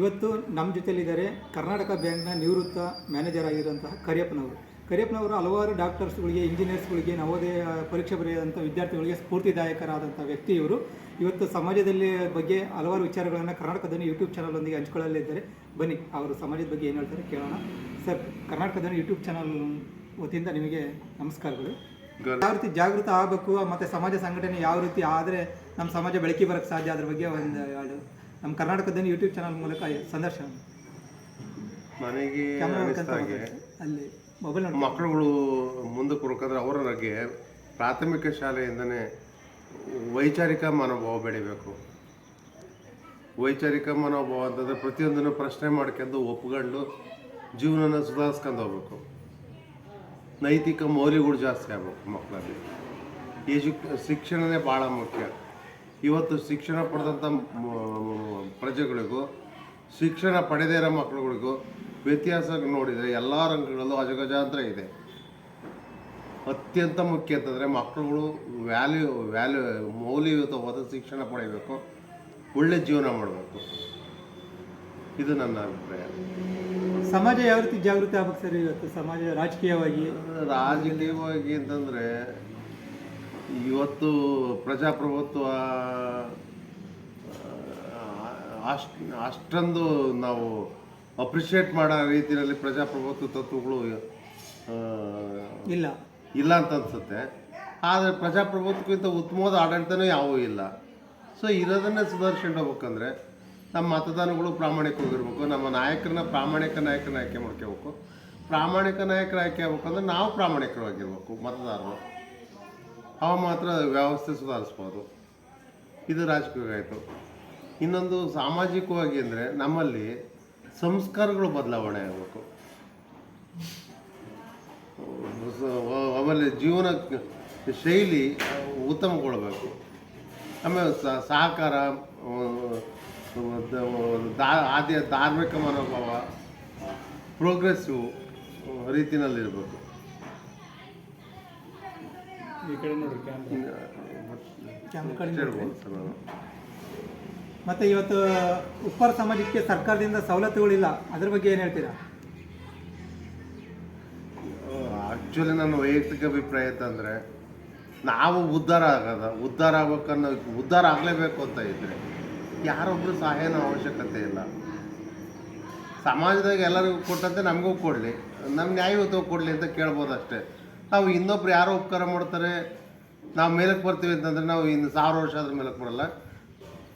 ಇವತ್ತು ನಮ್ಮ ಜೊತೆಯಲ್ಲಿದ್ದಾರೆ ಕರ್ನಾಟಕ ಬ್ಯಾಂಕ್ನ ನಿವೃತ್ತ ಮ್ಯಾನೇಜರ್ ಆಗಿರುವಂತಹ ಕರಿಯಪ್ಪನವರು. ಕರಿಯಪ್ಪನವರು ಹಲವಾರು ಡಾಕ್ಟರ್ಸ್ಗಳಿಗೆ ಇಂಜಿನಿಯರ್ಸ್ಗಳಿಗೆ ನವೋದಯ ಪರೀಕ್ಷೆ ಬರೆಯದಂಥ ವಿದ್ಯಾರ್ಥಿಗಳಿಗೆ ಸ್ಫೂರ್ತಿದಾಯಕರಾದಂಥ ವ್ಯಕ್ತಿ ಇವರು. ಇವತ್ತು ಸಮಾಜದಲ್ಲಿ ಬಗ್ಗೆ ಹಲವಾರು ವಿಚಾರಗಳನ್ನು ಕರ್ನಾಟಕದಲ್ಲಿ ಯೂಟ್ಯೂಬ್ ಚಾನಲೊಂದಿಗೆ ಹಂಚ್ಕೊಳ್ಳಲಿದ್ದಾರೆ. ಬನ್ನಿ ಅವರು ಸಮಾಜದ ಬಗ್ಗೆ ಏನು ಹೇಳ್ತಾರೆ ಕೇಳೋಣ. ಸರ್ ಕರ್ನಾಟಕದಲ್ಲಿ ಯೂಟ್ಯೂಬ್ ಚಾನಲ್ ವತಿಯಿಂದ ನಿಮಗೆ ನಮಸ್ಕಾರಗಳು. ಯಾವ ರೀತಿ ಜಾಗೃತ ಆಗಬೇಕು ಮತ್ತು ಸಮಾಜ ಸಂಘಟನೆ ಯಾವ ರೀತಿ ಆದರೆ ನಮ್ಮ ಸಮಾಜ ಬೆಳಕಿ ಬರೋಕ್ಕೆ ಸಾಧ್ಯ ಅದ್ರ ಬಗ್ಗೆ ಒಂದು ನಮ್ಮ ಕರ್ನಾಟಕದಲ್ಲಿ ಯೂಟ್ಯೂಬ್ ಚಾನಲ್ ಮೂಲಕ ಸಂದರ್ಶನ ನನಗೆ ಕ್ಯಾಮ್ರಾ ಅನಿಸ್ದ ಹಾಗೆ ಅಲ್ಲಿ ಮೊಬೈಲ್ ನೋಡಿ ಮಕ್ಕಳುಗಳು ಮುಂದಕ್ಕೆ ಬರ್ಬೇಕಾದ್ರೆ ಬಗ್ಗೆ ಪ್ರಾಥಮಿಕ ಶಾಲೆಯಿಂದನೇ ವೈಚಾರಿಕ ಮನೋಭಾವ ಬೆಳಿಬೇಕು. ವೈಚಾರಿಕ ಮನೋಭಾವ ಅಂತಂದರೆ ಪ್ರತಿಯೊಂದನ್ನು ಪ್ರಶ್ನೆ ಮಾಡ್ಕೊಂಡು ಒಪ್ಕೊಂಡು ಜೀವನನ ಸುಧಾರಿಸ್ಕೊಂಡು ಹೋಗ್ಬೇಕು. ನೈತಿಕ ಮೌಲ್ಯಗಳು ಜಾಸ್ತಿ ಆಗ್ಬೇಕು ಮಕ್ಕಳಲ್ಲಿ. ಎಜು ಶಿಕ್ಷಣನೇ ಭಾಳ ಮುಖ್ಯ. ಇವತ್ತು ಶಿಕ್ಷಣ ಪಡೆದಂಥ ಪ್ರಜೆಗಳಿಗೂ ಶಿಕ್ಷಣ ಪಡೆದೇ ಇರೋ ಮಕ್ಕಳುಗಳಿಗೂ ವ್ಯತ್ಯಾಸ ನೋಡಿದರೆ ಎಲ್ಲ ರಂಗಗಳಲ್ಲೂ ಅಜಗಜಾಂತರ ಇದೆ. ಅತ್ಯಂತ ಮುಖ್ಯ ಅಂತಂದರೆ ಮಕ್ಕಳುಗಳು ವ್ಯಾಲ್ಯೂ ವ್ಯಾಲ್ಯೂ ಮೌಲ್ಯಯುತವಾದ ಶಿಕ್ಷಣ ಪಡೆಯಬೇಕು ಒಳ್ಳೆ ಜೀವನ ಮಾಡಬೇಕು. ಇದು ನನ್ನ ಅಭಿಪ್ರಾಯ. ಸಮಾಜ ಯಾವ ರೀತಿ ಜಾಗೃತಿ ಆಗ್ಬೇಕು ಸರ್ ಇವತ್ತು? ಸಮಾಜ ರಾಜಕೀಯವಾಗಿ? ರಾಜಕೀಯವಾಗಿ ಅಂತಂದರೆ ಇವತ್ತು ಪ್ರಜಾಪ್ರಭುತ್ವ ಅಷ್ಟು ಅಷ್ಟೊಂದು ನಾವು ಅಪ್ರಿಷಿಯೇಟ್ ಮಾಡೋ ರೀತಿಯಲ್ಲಿ ಪ್ರಜಾಪ್ರಭುತ್ವ ತತ್ವಗಳು ಇಲ್ಲ. ಇಲ್ಲ ಅಂತ ಅನ್ಸುತ್ತೆ. ಆದರೆ ಪ್ರಜಾಪ್ರಭುತ್ವಕ್ಕಿಂತ ಉತ್ತಮವಾದ ಆಡಳಿತನೂ ಯಾವೂ ಇಲ್ಲ. ಸೊ ಇರೋದನ್ನೇ ಸುಧಾರಿಸ್ಕೊಂಡು ಹೋಗ್ಬೇಕಂದ್ರೆ ನಮ್ಮ ಮತದಾನಗಳು ಪ್ರಾಮಾಣಿಕವಾಗಿರ್ಬೇಕು. ನಮ್ಮ ನಾಯಕರನ್ನ ಪ್ರಾಮಾಣಿಕ ನಾಯಕನ ಆಯ್ಕೆ ಮಾಡ್ಕೋಬೇಕು. ಪ್ರಾಮಾಣಿಕ ನಾಯಕರ ಆಯ್ಕೆ ಆಗ್ಬೇಕಂದ್ರೆ ನಾವು ಪ್ರಾಮಾಣಿಕವಾಗಿರ್ಬೇಕು ಮತದಾರರು. ಅವ ಮಾತ್ರ ವ್ಯವಸ್ಥೆ ಸುಧಾರಿಸ್ಬೋದು ಇದು ರಾಜಕೀಯ ಆಯಿತು ಇನ್ನೊಂದು ಸಾಮಾಜಿಕವಾಗಿ ಅಂದರೆ ನಮ್ಮಲ್ಲಿ ಸಂಸ್ಕಾರಗಳು ಬದಲಾವಣೆ ಆಗಬೇಕು. ಆಮೇಲೆ ಜೀವನ ಶೈಲಿ ಉತ್ತಮಗೊಳ್ಬೇಕು. ಆಮೇಲೆ ಸಹಕಾರ ದಾ- ಆದ್ಯ ಧಾರ್ಮಿಕ ಮನೋಭಾವ ಪ್ರೋಗ್ರೆಸಿವ್ ರೀತಿನಲ್ಲಿರಬೇಕು. ಈ ಕಡೆ ಮತ್ತೆ ಇವತ್ತು ಉಪ್ಪಾರ ಸಮಾಜಕ್ಕೆ ಸರ್ಕಾರದಿಂದ ಸವಲತ್ತುಗಳಿಲ್ಲ. ಅದ್ರ ಬಗ್ಗೆ ಏನು ಹೇಳ್ತೀರಾ? ಆ್ಯಕ್ಚುಲಿ ನನ್ನ ವೈಯಕ್ತಿಕ ಅಭಿಪ್ರಾಯ ಅಂತಂದರೆ ನಾವು ಉದ್ಧಾರ ಆಗದ ಉದ್ಧಾರ ಆಗ್ಬೇಕನ್ನೋ ಉದ್ಧಾರ ಆಗಲೇಬೇಕು ಅಂತ ಇದ್ರೆ ಯಾರೊಬ್ರು ಸಹಾಯನ ಅವಶ್ಯಕತೆ ಇಲ್ಲ. ಸಮಾಜದಾಗ ಎಲ್ಲರಿಗೂ ಕೊಟ್ಟಂತೆ ನಮಗೂ ಕೊಡಲಿ. ನಮ್ಮ ನ್ಯಾಯಯುತವಾಗಿ ಕೊಡಲಿ ಅಂತ ಕೇಳ್ಬೋದು ಅಷ್ಟೇ ನಾವು ಇನ್ನೊಬ್ರು ಯಾರೋ ಉಪಕಾರ ಮಾಡ್ತಾರೆ ನಾವು ಮೇಲಕ್ಕೆ ಬರ್ತೀವಿ ಅಂತಂದರೆ ನಾವು ಇನ್ನು ಸಾವಿರ ವರ್ಷ ಆದ್ರ ಮೇಲಕ್ಕೆ ಬರಲ್ಲ.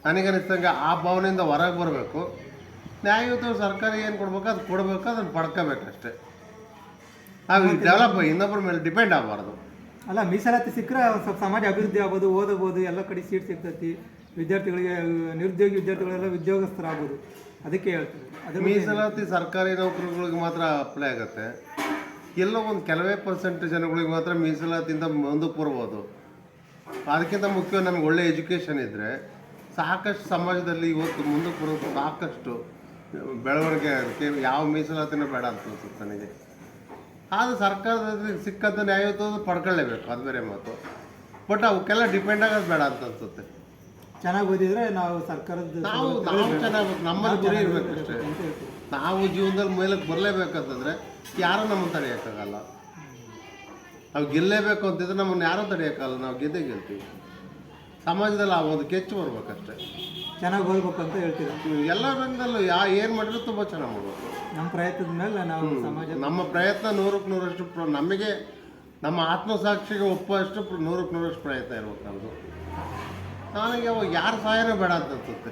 ನನಗನ್ನಿಸ್ತಂಗೆ ಆ ಭಾವನೆಯಿಂದ ಹೊರಗೆ ಬರಬೇಕು. ನ್ಯಾಯಯುತ ಸರ್ಕಾರ ಏನು ಕೊಡ್ಬೇಕು ಅದು ಕೊಡಬೇಕು ಅದನ್ನು ಪಡ್ಕೋಬೇಕಷ್ಟೇ ನಾವು ಡೆವಲಪ್ ಇನ್ನೊಬ್ಬರ ಮೇಲೆ ಡಿಪೆಂಡ್ ಆಗಬಾರ್ದು. ಅಲ್ಲ ಮೀಸಲಾತಿ ಸಿಕ್ಕರೆ ಸ್ವಲ್ಪ ಸಮಾಜ ಅಭಿವೃದ್ಧಿ ಆಗ್ಬೋದು ಓದಬಹುದು ಎಲ್ಲ ಕಡೆ ಸೀಟ್ ಸಿಗ್ತೈತಿ. ವಿದ್ಯಾರ್ಥಿಗಳಿಗೆ ನಿರುದ್ಯೋಗಿ ವಿದ್ಯಾರ್ಥಿಗಳೆಲ್ಲ ಉದ್ಯೋಗಸ್ಥರಾಗ್ಬೋದು. ಅದಕ್ಕೆ ಹೇಳ್ತೀವಿ ಅದು ಮೀಸಲಾತಿ ಸರ್ಕಾರಿ ನೌಕರಿಗಳಿಗೆ ಮಾತ್ರ ಅಪ್ಲೈ ಆಗುತ್ತೆ. ಎಲ್ಲೋ ಒಂದು ಕೆಲವೇ ಪರ್ಸೆಂಟ್ ಜನಗಳಿಗೆ ಮಾತ್ರ ಮೀಸಲಾತಿಯಿಂದ ಮುಂದಕ್ಕೆ ಬರ್ಬೋದು ಅದಕ್ಕಿಂತ ಮುಖ್ಯ ನಮಗೆ ಒಳ್ಳೆ ಎಜುಕೇಷನ್ ಇದ್ದರೆ ಸಾಕಷ್ಟು ಸಮಾಜದಲ್ಲಿ ಇವತ್ತು ಮುಂದಕ್ಕೆ ಬರೋದು ಸಾಕಷ್ಟು ಬೆಳವಣಿಗೆ ಅದಕ್ಕೆ ಯಾವ ಮೀಸಲಾತಿನೂ ಬೇಡ ಅಂತ ಅನ್ಸುತ್ತೆ ನನಗೆ. ಆದ್ರೆ ಸರ್ಕಾರದಲ್ಲಿ ಸಿಕ್ಕಂಥ ನ್ಯಾಯಯುತ ಪಡ್ಕೊಳ್ಳೇಬೇಕು ಅದು ಬೇರೆ ಮಾತು. ಬಟ್ ಅವಕ್ಕೆಲ್ಲ ಡಿಪೆಂಡ್ ಆಗೋದು ಬೇಡ ಅಂತ ಅನ್ಸುತ್ತೆ. ಚೆನ್ನಾಗಿ ಓದಿದ್ರೆ ನಾವು ಸರ್ಕಾರದ ನಾವು ನಾವು ಚೆನ್ನಾಗಿ ನಮ್ಮಲ್ಲಿ ಗುರಿ ಅಂತ ಹೇಳ್ತೀವಿ. ನಾವು ಜೀವನದಲ್ಲಿ ಮೇಲಕ್ಕೆ ಬರಲೇಬೇಕಂತಂದರೆ ಯಾರೂ ನಮ್ಮನ್ನು ತಡೆಯೋಕ್ಕಾಗಲ್ಲ. ನಾವು ಗೆಲ್ಲೇಬೇಕು ಅಂತಿದ್ರೆ ನಮ್ಮನ್ನು ಯಾರೂ ತಡೆಯೋಕ್ಕಾಗಲ್ಲ ನಾವು ಗೆದ್ದೇ ಗೆಲ್ತೀವಿ. ಸಮಾಜದಲ್ಲಿ ಆ ಒಂದು ಕೆಚ್ಚು ಬರ್ಬೇಕಷ್ಟೇ. ಚೆನ್ನಾಗಿ ಹೋಗ್ಬೇಕಂತ ಅಂತ ಹೇಳ್ತೀವಿ ಎಲ್ಲ ರಂಗದಲ್ಲೂ ಯಾ ಏನು ಮಾಡಿದ್ರು ತುಂಬ ಚೆನ್ನಾಗಿ ಮಾಡೋದು ನಮ್ಮ ಪ್ರಯತ್ನದ ಮೇಲೆ ನಾವು ಸಮಾಜ ನಮ್ಮ ಪ್ರಯತ್ನ ನೂರಕ್ಕೆ ನೂರಷ್ಟು ಪ್ರ ನಮಗೆ ನಮ್ಮ ಆತ್ಮಸಾಕ್ಷಿಗೆ ಒಪ್ಪುವಷ್ಟು ನೂರಕ್ಕೆ ನೂರಷ್ಟು ಪ್ರಯತ್ನ ಇರ್ಬೇಕು ನಮ್ಮದು ನನಗೆ ಅವಾಗ ಯಾರ ಸಹಾಯನೂ ಬೇಡ ಅಂತ ಅನ್ಸುತ್ತೆ.